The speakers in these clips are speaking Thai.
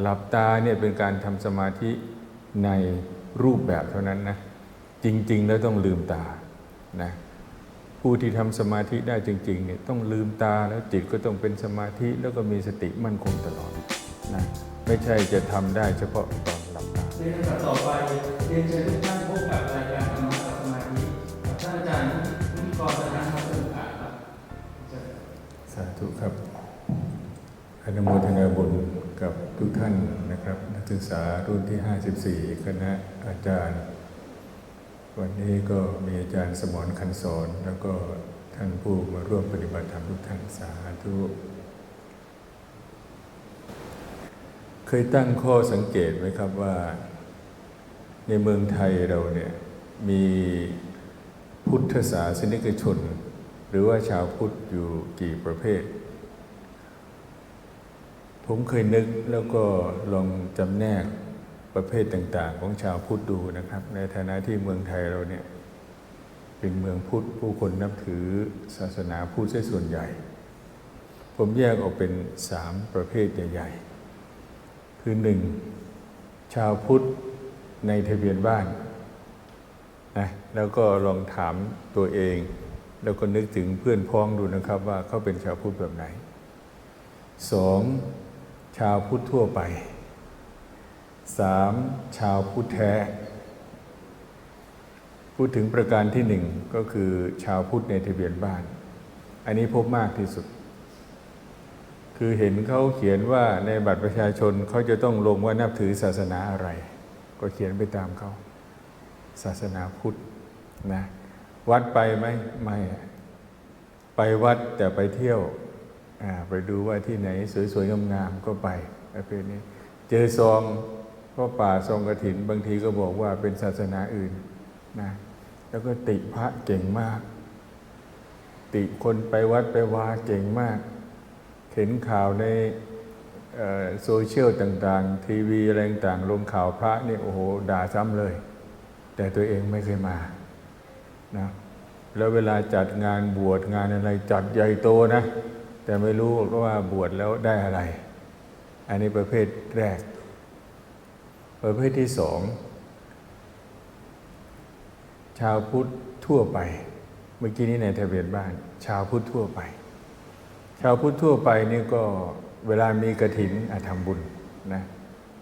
หลับตาเนี่ยเป็นการทำสมาธิในรูปแบบเท่านั้นนะจริง ๆ แล้วต้องลืมตานะผู้ที่ทำสมาธิได้จริงๆเนี่ยต้องลืมตาแล้วจิตก็ต้องเป็นสมาธิแล้วก็มีสติมั่นคงตลอดนะไม่ใช่จะทำได้เฉพาะตอนหลับตาในลำดับต่อไปเรียนเชิญทุกท่านพบกับรายการธรรมะกับสมาธิกับท่านอาจารย์วิทยกรประธานธรรมสมุขะครับเชิญสาธุครับ อนุโมทนาบุญกับทุกท่านนะครับ นักศึกษารุ่นที่ 54 คณะอาจารย์ วันนี้ก็มีอาจารย์สมรคันสอนแล้วก็ท่านผู้มาร่วมปฏิบัติธรรมทุกท่านสาธุ เคยตั้งข้อสังเกตไหมครับว่า ในเมืองไทยเราเนี่ยมีพุทธศาสนิกชน หรือว่าชาวพุทธอยู่กี่ประเภท ผมเคยนึกแล้วก็ลองจำแนกประเภทต่าง ๆ ของชาวพุทธดูนะครับ ในฐานะที่เมืองไทยเราเนี่ยเป็นเมืองพุทธผู้คนนับถือศาสนาพุทธเสียส่วนใหญ่ ผมแยกออกเป็นสามประเภทใหญ่ๆ คือหนึ่งชาวพุทธในทะเบียนบ้านนะแล้วก็ลองถามตัวเอง แล้วก็นึกถึงเพื่อนพ้องดูนะครับว่าเขาเป็นชาวพุทธแบบไหนสอง ชาวพุทธทั่วไปสามชาวพุทธแท้ พูดถึงประการที่หนึ่งก็คือชาวพุทธในทะเบียนบ้าน อันนี้พบมากที่สุด คือเห็นเขาเขียนว่าในบัตรประชาชนเขาจะต้องลงว่านับถือศาสนาอะไร ก็เขียนไปตามเขา ศาสนาพุทธนะ วัดไปไหมไม่ ไปวัดแต่ไปเที่ยว ไปดูว่าที่ไหนสวยๆงามๆก็ไปประเภทนี้ เจอซองพ่อป่าซองกระถิน บางทีก็บอกว่าเป็นศาสนาอื่นนะแล้วก็ติพระเก่งมาก ติคนไปวัดไปวาเก่งมาก เห็นข่าวในโซเชียลต่างๆ ทีวีอะไรต่างๆลงข่าวพระนี่โอ้โหด่าซ้ำเลย แต่ตัวเองไม่เคยมานะแล้วเวลาจัดงานบวชงานอะไรจัดใหญ่โตนะ แต่ไม่รู้ว่าบวชแล้วได้อะไร อันนี้ประเภทแรก ประเภทที่สอง ชาวพุทธทั่วไป เมื่อกี้นี้ในทะเบียนบ้าน ชาวพุทธทั่วไป ชาวพุทธทั่วไปนี่ก็เวลามีกระถินอาทำบุญนะ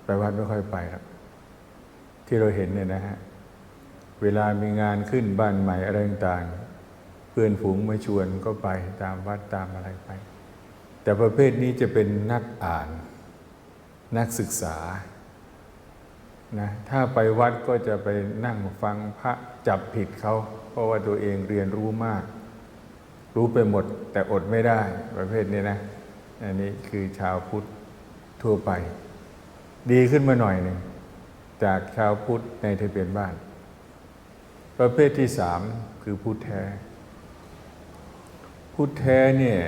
ไปวัดไม่ค่อยไปครับที่เราเห็นเนี่ยนะฮะเวลามีงานขึ้นบ้านใหม่อะไรต่างเพื่อนฝูงมาชวนก็ไปตามวัดตามอะไรไป แต่ประเภทนี้จะเป็นนักอ่านนักศึกษานะถ้าไปวัดก็จะไปนั่งฟังพระจับผิดเขา เพราะว่าตัวเองเรียนรู้มาก รู้ไปหมดแต่อดไม่ได้ประเภทนี้นะ อันนี้คือชาวพุทธทั่วไป ดีขึ้นมาหน่อยหนึ่ง จากชาวพุทธในทะเบียนบ้าน ประเภทที่สามคือพุทธแท้ พุทธแท้เนี่ย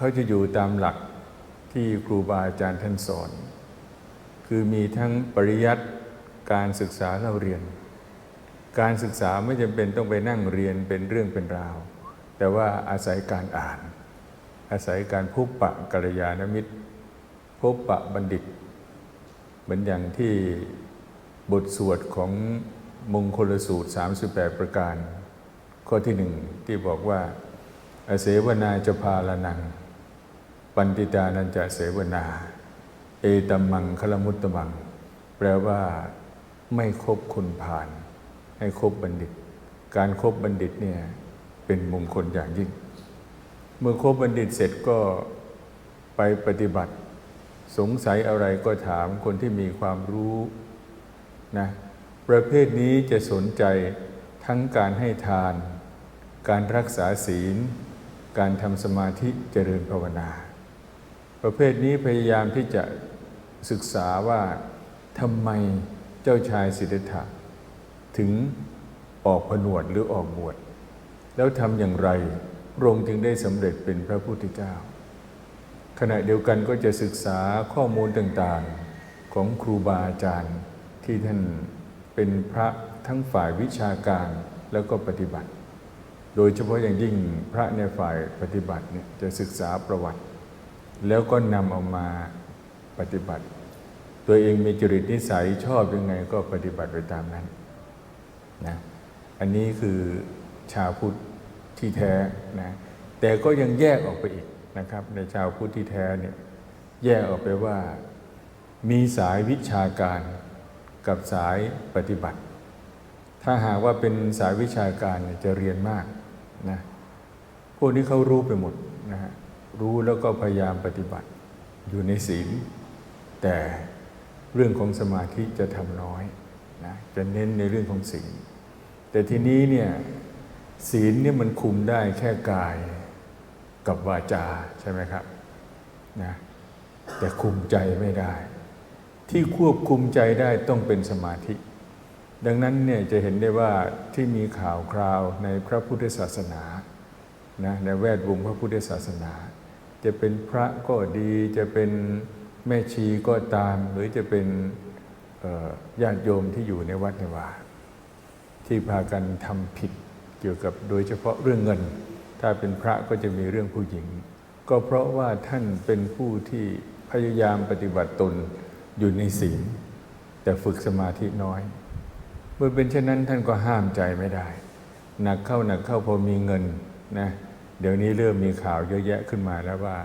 เขาจะอยู่ตามหลักที่ครูบาอาจารย์ท่านสอน คือมีทั้งปริยัติการศึกษาเราเรียน การศึกษาไม่จำเป็นต้องไปนั่งเรียนเป็นเรื่องเป็นราว แต่ว่าอาศัยการอ่าน อาศัยการพบปะกัลยาณมิตร พบปะบัณฑิต เหมือนอย่างที่บทสวดของมงคลสูตร 38 ประการ ข้อที่หนึ่งที่บอกว่าอาเสวนาจะพาลนัง ปันติตานันจะเสวนา เอตมังคลมุตตมัง แปลว่าไม่คบคนผ่าน ให้คบบัณฑิต การครบบัณฑิตเนี่ยเป็นมงคลอย่างยิ่ง เมื่อครบบัณฑิตเสร็จก็ไปปฏิบัติ สงสัยอะไรก็ถามคนที่มีความรู้นะประเภทนี้จะสนใจทั้งการให้ทาน การรักษาศีล การทำสมาธิเจริญภาวนา ประเภทนี้พยายามที่จะศึกษาว่าทำไมเจ้าชายสิทธัตถะถึงออกผนวดหรือออกบวชแล้วทำอย่างไรพระองค์จึงได้สำเร็จเป็นพระพุทธเจ้า ขณะเดียวกันก็จะศึกษาข้อมูลต่างๆของครูบาอาจารย์ที่ท่านเป็นพระทั้งฝ่ายวิชาการแล้วก็ปฏิบัติ โดยเฉพาะอย่างยิ่งพระในฝ่ายปฏิบัติเนี่ยจะศึกษาประวัติ แล้วก็นำเอามาปฏิบัติ ตัวเองมีจริตนิสัยชอบยังไงก็ปฏิบัติไปตามนั้นนะอันนี้คือชาวพุทธที่แท้นะแต่ก็ยังแยกออกไปอีกนะครับ ในชาวพุทธที่แท้เนี่ยแยกออกไปว่ามีสายวิชาการกับสายปฏิบัติ ถ้าหากว่าเป็นสายวิชาการเนี่ยจะเรียนมากนะพวกนี้เขารู้ไปหมดนะฮะ รู้แล้วก็พยายามปฏิบัติอยู่ในศีล แต่เรื่องของสมาธิจะทำน้อยนะจะเน้นในเรื่องของศีล แต่ทีนี้เนี่ยศีลเนี่ยมันคุมได้แค่กายกับวาจาใช่ไหมครับนะแต่คุมใจไม่ได้ ที่ควบคุมใจได้ต้องเป็นสมาธิ ดังนั้นเนี่ยจะเห็นได้ว่าที่มีข่าวคราวในพระพุทธศาสนานะในแวดวงพระพุทธศาสนา จะเป็นพระก็ดีจะเป็นแม่ชีก็ตาม หรือจะเป็นญาติโยมที่อยู่ในวัดในวาที่พากันทำผิดเกี่ยวกับโดยเฉพาะเรื่องเงิน ถ้าเป็นพระก็จะมีเรื่องผู้หญิง ก็เพราะว่าท่านเป็นผู้ที่พยายามปฏิบัติตนอยู่ในศีลแต่ฝึกสมาธิน้อย เมื่อเป็นเช่นนั้นท่านก็ห้ามใจไม่ได้ หนักเข้าหนักเข้าพอมีเงินนะ เดี๋ยวนี้เริ่มมีข่าวเยอะแยะขึ้นมาแล้วว่า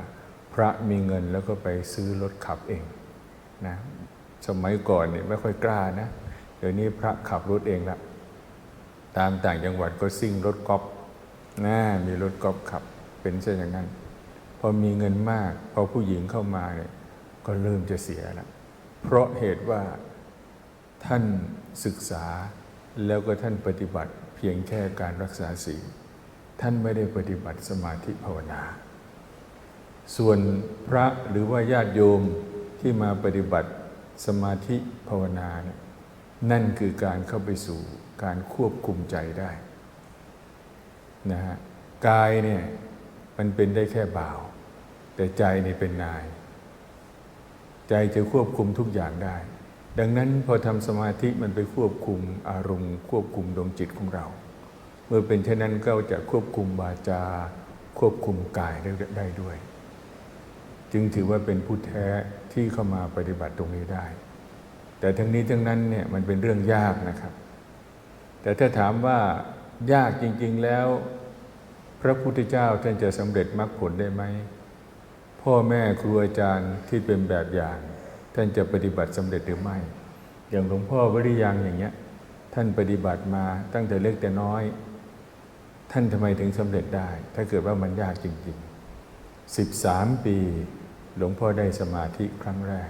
พระมีเงินแล้วก็ไปซื้อรถขับเองนะสมัยก่อนเนี่ยไม่ค่อยกล้านะ เดี๋ยวนี้พระขับรถเองละตามต่างจังหวัดก็ซิ่งรถกอล์ฟนะมีรถกอล์ฟขับเป็นเช่นอย่างนั้น พอมีเงินมาก พอผู้หญิงเข้ามาเนี่ยก็เริ่มจะเสียล้วเพราะเหตุว่าท่านศึกษาแล้วก็ท่านปฏิบัติเพียงแค่การรักษาศีล ท่านไม่ได้ปฏิบัติสมาธิภาวนา ส่วนพระหรือว่าญาติโยมที่มาปฏิบัติสมาธิภาวนาเนี่ยนั่นคือการเข้าไปสู่การควบคุมใจได้นะฮะกายเนี่ยมันเป็นได้แค่บ่าว แต่ใจนี่เป็นนาย ใจจะควบคุมทุกอย่างได้ ดังนั้นพอทำสมาธิมันไปควบคุมอารมณ์ ควบคุมดวงจิตของเรา เมื่อเป็นเช่นนั้นก็จะควบคุมวาจา ควบคุมกายได้ได้ด้วย จึงถือว่าเป็นผู้แท้ที่เข้ามาปฏิบัติตรงนี้ได้ แต่ทั้งนี้ทั้งนั้นเนี่ยมันเป็นเรื่องยากนะครับ แต่ถ้าถามว่ายากจริง ๆแล้ว พระพุทธเจ้าท่านจะสำเร็จมรรคผลได้ไหมพ่อแม่ครูอาจารย์ที่เป็นแบบอย่าง ท่านจะปฏิบัติสำเร็จหรือไม่ อย่างหลวงพ่อวริยังอย่างเงี้ยท่านปฏิบัติมาตั้งแต่เล็กแต่น้อย ท่านทำไมถึงสำเร็จได้ ถ้าเกิดว่ามันยากจริง ๆ 13 ปี หลวงพ่อได้สมาธิครั้งแรก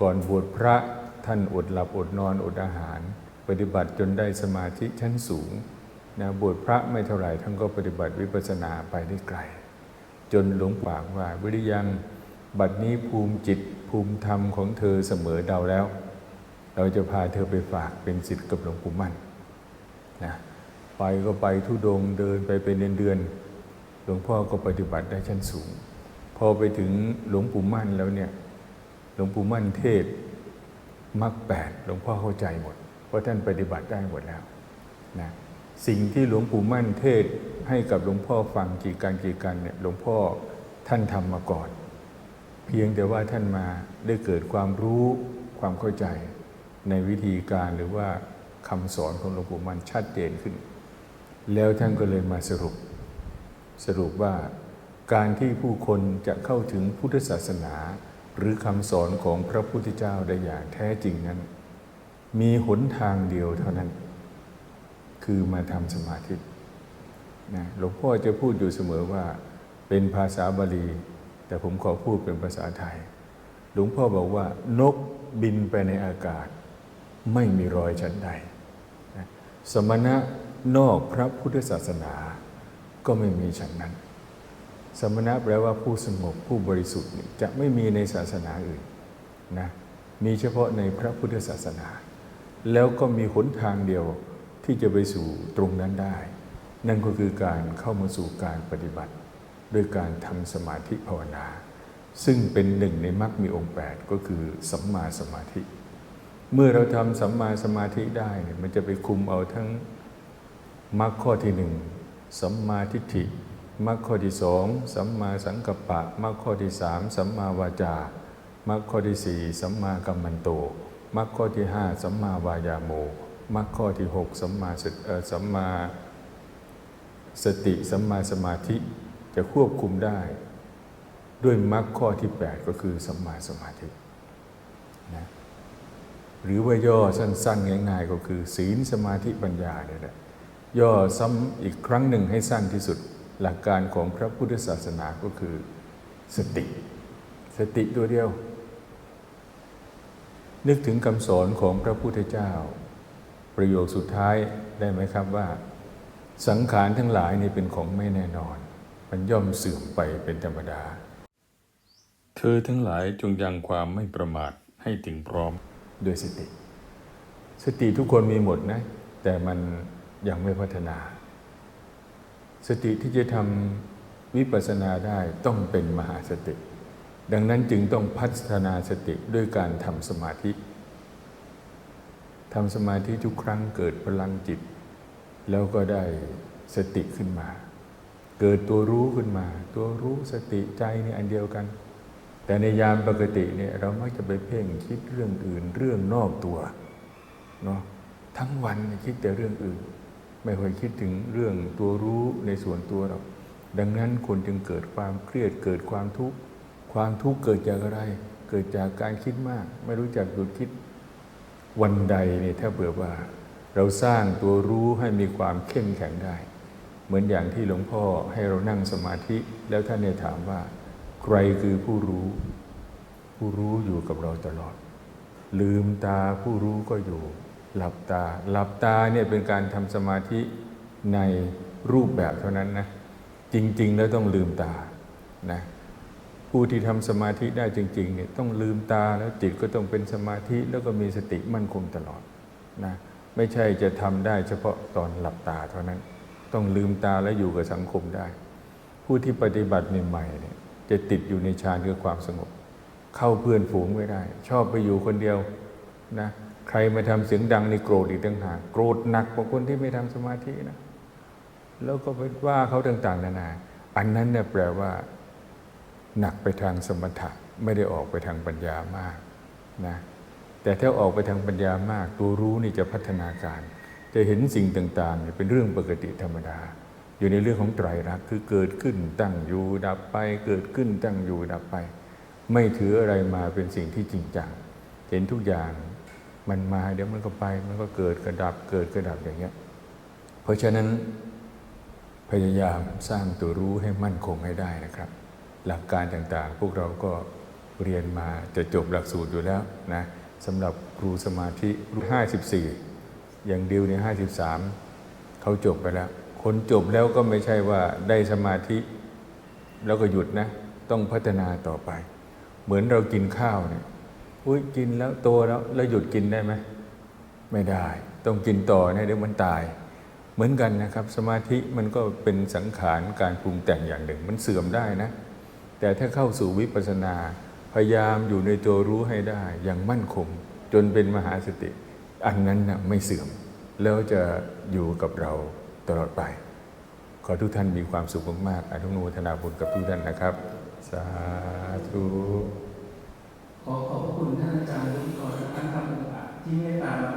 ก่อนบวชพระท่านอดหลับอดนอนอดอาหาร ปฏิบัติจนได้สมาธิชั้นสูงนะบวชพระไม่เท่าไหร่ท่านก็ปฏิบัติวิปัสสนาไปได้ไกล จนหลวงปากว่าวิริยังบัดนี้ภูมิจิตภูมิธรรมของเธอเสมอเดาแล้ว เราจะพาเธอไปฝากเป็นสิทธิ์กับหลวงปู่มั่นนะ ไปก็ไปทุดงเดินไปเป็นเดือนๆหลวงพ่อก็ปฏิบัติได้ชั้นสูง พอไปถึงหลวงปู่มั่นแล้วเนี่ยหลวงปู่มั่นเทศมรรคแปดหลวงพ่อเข้าใจหมด เพราะท่านปฏิบัติได้หมดแล้วนะสิ่งที่หลวงปู่มั่นเทศให้กับหลวงพ่อฟังกี่การกี่การเนี่ยหลวงพ่อท่านทำมาก่อน เพียงแต่ว่าท่านมาได้เกิดความรู้ความเข้าใจในวิธีการหรือว่าคำสอนของหลวงปู่มั่นชัดเจนขึ้น แล้วท่านก็เลยมาสรุป สรุปว่าการที่ผู้คนจะเข้าถึงพุทธศาสนา หรือคำสอนของพระพุทธเจ้าได้อย่างแท้จริงนั้น มีหนทางเดียวเท่านั้น คือมาทำสมาธินะหลวงพ่อจะพูดอยู่เสมอว่าเป็นภาษาบาลี แต่ผมขอพูดเป็นภาษาไทย หลวงพ่อบอกว่านกบินไปในอากาศ ไม่มีรอยชั้นใด สมณะ นอกพระพุทธศาสนาก็ไม่มีฉันนั้น สมณะแปลว่าผู้สงบผู้บริสุทธิ์จะไม่มีในศาสนาอื่นนะมีเฉพาะในพระพุทธศาสนา แล้วก็มีหนทางเดียวที่จะไปสู่ตรงนั้นได้ นั่นก็คือการเข้ามาสู่การปฏิบัติ ด้วยการทำสมาธิภาวนา ซึ่งเป็นหนึ่งในมรรคมีองค์ 8 ก็คือสัมมาสมาธิ เมื่อเราทำสัมมาสมาธิได้เนี่ยมันจะไปคุมเอาทั้ง มรรคข้อที่หนึ่งสัมมาทิฏฐิมรรคข้อที่สองสัมมาสังกัปปะมรรคข้อที่สามสัมมาวาจามรรคข้อที่สี่สัมมากัมมันโตมรรคข้อที่ห้าสัมมาวายาโมมรรคข้อที่หกสัมมาสติสัมมาสติสัมมาสมาธิจะควบคุมได้ ด้วยมรรคข้อที่ 8 ก็คือสัมมาสมาธินะหรือว่าย่อสั้นๆ ง่ายๆ ก็คือ ศีลสมาธิปัญญาเนี่ยแหละ ย่อซ้ำอีกครั้งหนึ่งให้สั้นที่สุดหลักการของพระพุทธศาสนาก็คือสติ สติตัวเดียว นึกถึงคำสอนของพระพุทธเจ้า ประโยคสุดท้ายได้ไหมครับว่า สังขารทั้งหลายนี่เป็นของไม่แน่นอน มันย่อมเสื่อมไปเป็นธรรมดา เธอทั้งหลายจงยังความไม่ประมาทให้ถึงพร้อมด้วยสติ สติทุกคนมีหมดนะ แต่มัน ยังไม่พัฒนา สติที่จะทำวิปัสสนาได้ต้องเป็นมหาสติ ดังนั้นจึงต้องพัฒนาสติด้วยการทำสมาธิทำสมาธิทุกครั้งเกิดพลังจิต แล้วก็ได้สติขึ้นมา เกิดตัวรู้ขึ้นมา ตัวรู้สติใจนี่อันเดียวกัน แต่ในยามปกติเนี่ยเรามักจะไปเพ่งคิดเรื่องอื่นเรื่องนอกตัวเนาะทั้งวันคิดแต่เรื่องอื่น ไม่ค่อยคิดถึงเรื่องตัวรู้ในส่วนตัวหรอกดังนั้นคนจึงเกิดความเครียดเกิดความทุกข์ความทุกข์เกิดจากอะไร เกิดจากการคิดมาก ไม่รู้จักหยุดคิดวันใดเนี่ยถ้าเผื่อว่า เราสร้างตัวรู้ให้มีความเข้มแข็งได้ เหมือนอย่างที่หลวงพ่อให้เรานั่งสมาธิแล้วท่านเนี่ยถามว่า ใครคือผู้รู้ ผู้รู้อยู่กับเราตลอด ลืมตาผู้รู้ก็อยู่ หลับตา หลับตาเนี่ยเป็นการทำสมาธิในรูปแบบเท่านั้นนะ จริง ๆ แล้วต้องลืมตานะผู้ที่ทำสมาธิได้จริงๆเนี่ยต้องลืมตาแล้วจิตก็ต้องเป็นสมาธิแล้วก็มีสติมั่นคงตลอดนะไม่ใช่จะทำได้เฉพาะตอนหลับตาเท่านั้น ต้องลืมตาและอยู่กับสังคมได้ ผู้ที่ปฏิบัติใหม่ๆเนี่ยจะติดอยู่ในฌานคือความสงบ เข้าเพื่อนฝูงไม่ได้ ชอบไปอยู่คนเดียวนะ ใครมาทำเสียงดังในโกรธอีกต่างหากโกรธหนักกว่าคนที่ไม่ทำสมาธินะ แล้วก็ไปว่าเขาต่าง ๆ นานา อันนั้นเนี่ยแปลว่า หนักไปทางสมถะไม่ได้ออกไปทางปัญญามากนะแต่ถ้าออกไปทางปัญญามาก ตัวรู้นี่จะพัฒนาการ จะเห็นสิ่งต่างๆเป็นเรื่องปกติธรรมดา อยู่ในเรื่องของไตรลักษณ์คือเกิดขึ้นตั้งอยู่ดับไป เกิดขึ้นตั้งอยู่ดับไป ไม่ถืออะไรมาเป็นสิ่งที่จริงจังเห็นทุกอย่าง มันมาเดี๋ยวมันก็ไป มันก็เกิดกระดับเกิดกระดับอย่างเงี้ย เพราะฉะนั้นพยายามสร้างตัวรู้ให้มั่นคงให้ได้นะครับ หลักการต่างๆ พวกเราก็เรียนมาจะจบหลักสูตรอยู่แล้วนะสำหรับครูสมาธิรุ่น54 อย่างดิวเนี่ย53 เขาจบไปแล้ว คนจบแล้วก็ไม่ใช่ว่าได้สมาธิ แล้วก็หยุดนะ ต้องพัฒนาต่อไป เหมือนเรากินข้าวเนี่ย อุ้ยกินแล้วโตแล้วแล้วหยุดกินได้ไหมไม่ได้ ต้องกินต่อนะเดี๋ยวมันตาย เหมือนกันนะครับ สมาธิมันก็เป็นสังขารการปรุงแต่งอย่างหนึ่ง มันเสื่อมได้นะ แต่ถ้าเข้าสู่วิปัสสนา พยายามอยู่ในตัวรู้ให้ได้ อย่างมั่นคง จนเป็นมหาสติ อันนั้นนะไม่เสื่อม แล้วจะอยู่กับเราตลอดไป ขอทุกท่านมีความสุขมากๆอนุโมทนาบุญกับทุกท่านนะครับ สาธุ ขอขอบคุณท่านอาจารย์รุ่งกรและท่านธรรมที่ให้ตาเรา